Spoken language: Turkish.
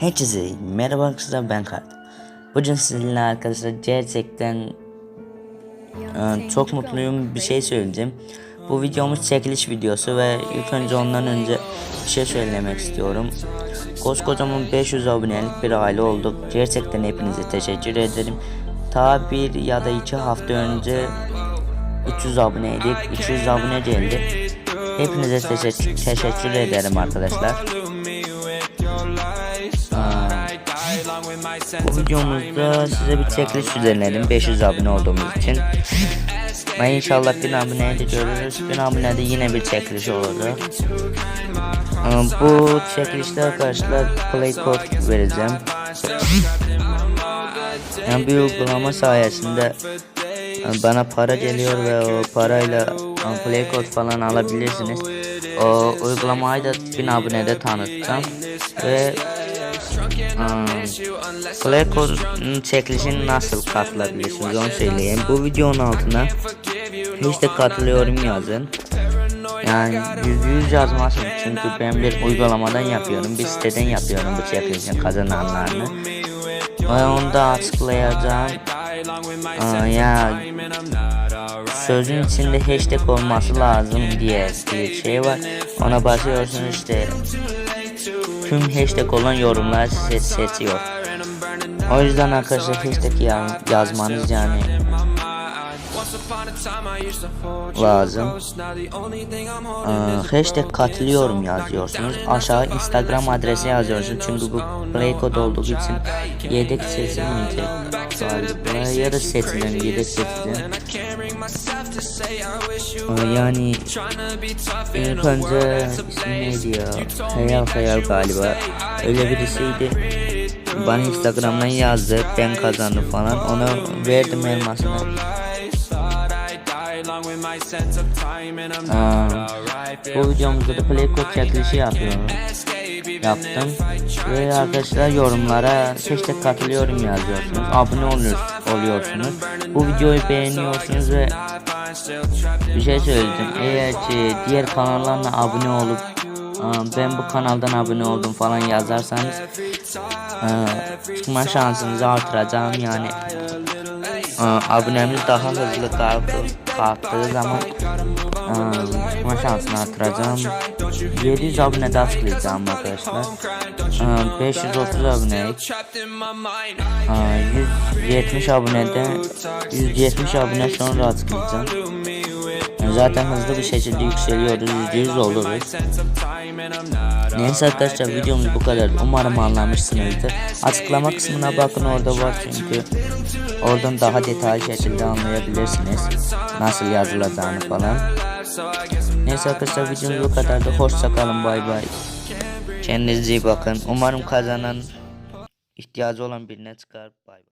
Herkese merhaba arkadaşlar ben Kart. Bugün sizinle arkadaşlar gerçekten e, çok mutluyum bir şey söyleyeceğim. Bu videomuz çekiliş videosu ve ilk önce ondan önce bir şey söylemek istiyorum. Koskocaman 500 abonelik bir aile olduk. Gerçekten hepinize teşekkür ederim. Ta bir ya da iki hafta önce 300 aboneydik. 300 abone geldi. Hepinize teşekkür, teşekkür ederim arkadaşlar. Bu videomuzda size bir çekiliş düzenledim 500 abone olduğumuz için. Ve inşallah bir aboneye de görürüz. Bir abonede yine bir çekiliş olacak. Aa, Bu çekilişte arkadaşlar play code vereceğim. Yani bir uygulama sayesinde e, bana para geliyor ve o parayla e, play code falan alabilirsiniz. O uygulamayı da 1000 abonede tanıtacağım ve Hmm. Play Code'un çekilişini nasıl katılabilirsiniz onu söyleyeyim. Bu videonun altına de katılıyorum yazın. Yani yüzde yüz yazmasın çünkü ben bir uygulamadan yapıyorum, bir siteden yapıyorum bu çekilişin kazananlarını. Ve onu da açıklayacağım. Ya sözün içinde hashtag olması lazım diye bir şey var. Ona basıyorsun işte tüm hashtag olan yorumlar size seçiyor. O yüzden arkadaşlar hashtag ya- yazmanız yani lazım. Ee, hashtag katılıyorum yazıyorsunuz. Aşağı Instagram adresi yazıyorsunuz. Çünkü bu play code olduğu için yedek seçilmeyecek galiba. Ya da seçilen yedek seçilen. Yani ilk önce ismi neydi ya? Hayal Hayal galiba. Öyle birisiydi. Bana Instagram'dan yazdı. Ben kazandım falan. Ona verdim elmasını. Aa, bu videomuzda da play code çekilişi yapıyorum. Yaptım. Ve arkadaşlar yorumlara hashtag katılıyorum yazıyorsunuz. Abone oluyor, oluyorsunuz. Bu videoyu beğeniyorsunuz ve bir şey söyleyeceğim. Eğer ki diğer kanallarına abone olup aa, ben bu kanaldan abone oldum falan yazarsanız aa, çıkma şansınızı artıracağım yani aa, abonemiz daha hızlı kalktı, kalktığı zaman çıkma şansını artıracağım. 700 abone daha tıklayacağım arkadaşlar. Aa, 530 abone. Aa, 170 abonede 170 abone sonra tıklayacağım Zaten hızlı bir şekilde yükseliyoruz. %100 oluruz. Neyse arkadaşlar videomuz bu kadar. Umarım anlamışsınızdır. Açıklama kısmına bakın orada var çünkü oradan daha detaylı şekilde anlayabilirsiniz. Nasıl yazılacağını falan. Neyse arkadaşlar videomuz bu kadardı. Hoşça kalın bay bay. Kendinize iyi bakın. Umarım kazanan ihtiyacı olan birine çıkar. Bay bay.